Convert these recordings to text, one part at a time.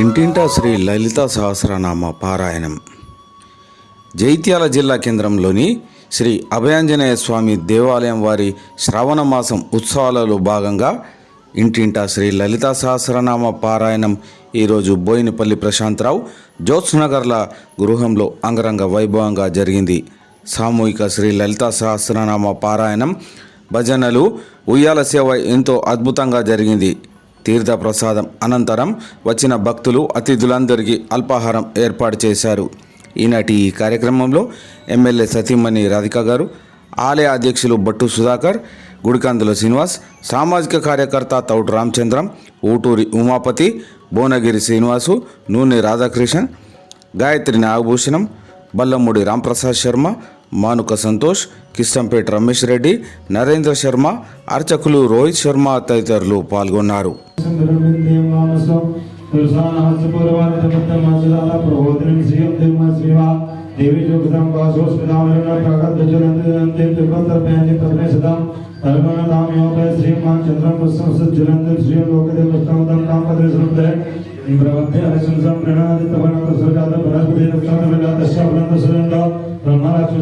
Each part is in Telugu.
ఇంటింటా శ్రీ లలిత సహస్రనామ పారాయణం. జైత్యాల జిల్లా కేంద్రంలోని శ్రీ అభయాంజనేయ స్వామి దేవాలయం వారి శ్రావణ మాసం ఉత్సవాలలో భాగంగా ఇంటింటా శ్రీ లలిత సహస్రనామ పారాయణం ఈరోజు బోయినపల్లి ప్రశాంతరావు జ్యోత్స్నగర్ల గృహంలో అంగరంగ వైభవంగా జరిగింది. సామూహిక శ్రీ లలిత సహస్రనామ పారాయణం భజనలు ఉయ్యాల సేవ ఎంతో అద్భుతంగా జరిగింది. తీర్థ ప్రసాదం అనంతరం వచ్చిన భక్తులు అతిథులందరికీ అల్పాహారం ఏర్పాటు చేశారు. ఈనాటి ఈ కార్యక్రమంలో ఎమ్మెల్యే సతీమణి రాధిక గారు ఆలయ అధ్యక్షులు బట్టు సుధాకర్ గుడికందుల శ్రీనివాస్ సామాజిక కార్యకర్త తౌటు రామచంద్రం ఊటూరి ఉమాపతి భువనగిరి శ్రీనివాసు నూనె రాధాకృష్ణన్ గాయత్రి నాగభూషణం బల్లమూడి రాంప్రసాద్ శర్మ మానుక సంతోష్ కిష్టంపేట రమేష్ రెడ్డి నరేంద్ర శర్మ అర్చకులు రోహిత్ శర్మ తదితరులు పాల్గొన్నారు. సుందరమిందేం మానసం తులసానహస్యపూర్వానితమత్తమాచదాల ప్రబోధినం శ్రీయం దివ్మ శ్రీవా దేవి జోగదం వాసోస్మిదామరణ ప్రగద్ధజలంతే త్రిపంతర్భ్యాంజి పరమేశదం తల్మన నామయోపయ శ్రీమాన్ చంద్రం పుష్పం సజ్జలంతం శ్రీయం లోకదే పుస్తమదం కాంపదే సృప్తే బ్రవద్దే హరిశంసం ప్రణాది తవనంత సురజాత బృహస్పతి నక్షత్ర విలాత శబ్దంత సురండ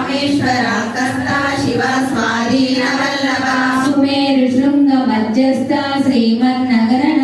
రామేశ్వర కస్త శివ స్వాధీన వల్లభ సుమేరు శృంగ మధ్యస్థ శ్రీమన్నగరణ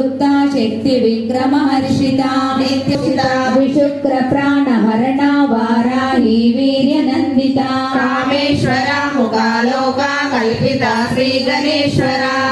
యుక్తా శక్తి విక్రమహర్షిత విశుక్ర ప్రాణహరణ వారాహి వీర్యనందిత. కామేశ్వర ముఖాలోక కల్పిత శ్రీ గణేశ్వరా.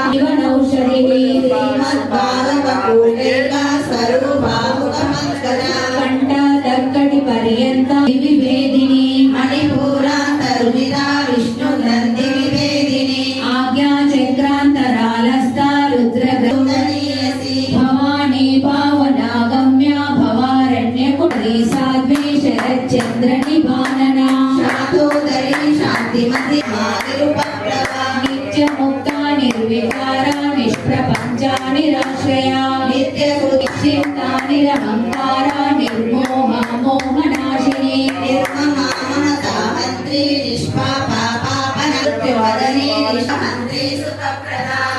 నిత్యముక్త నిర్వికార నిష్ప్రపంచ నిరాశ్రయ నిత్య సుక్షింత నిరహంకార నిర్మోహ మోహనాశిని నిర్మమామనతామంత్రి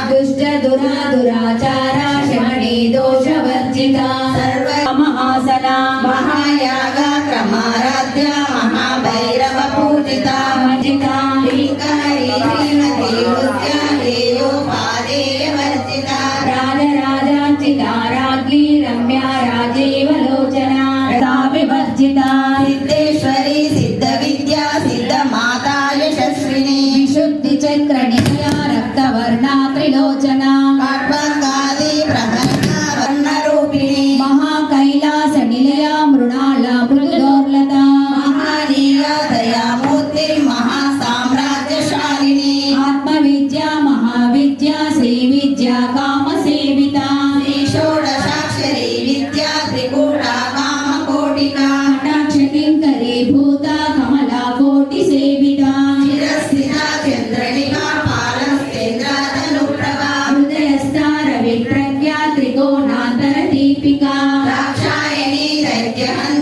దుష్ట దురా దురాచారా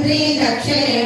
त्रीदक्षिणे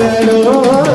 રો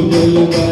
you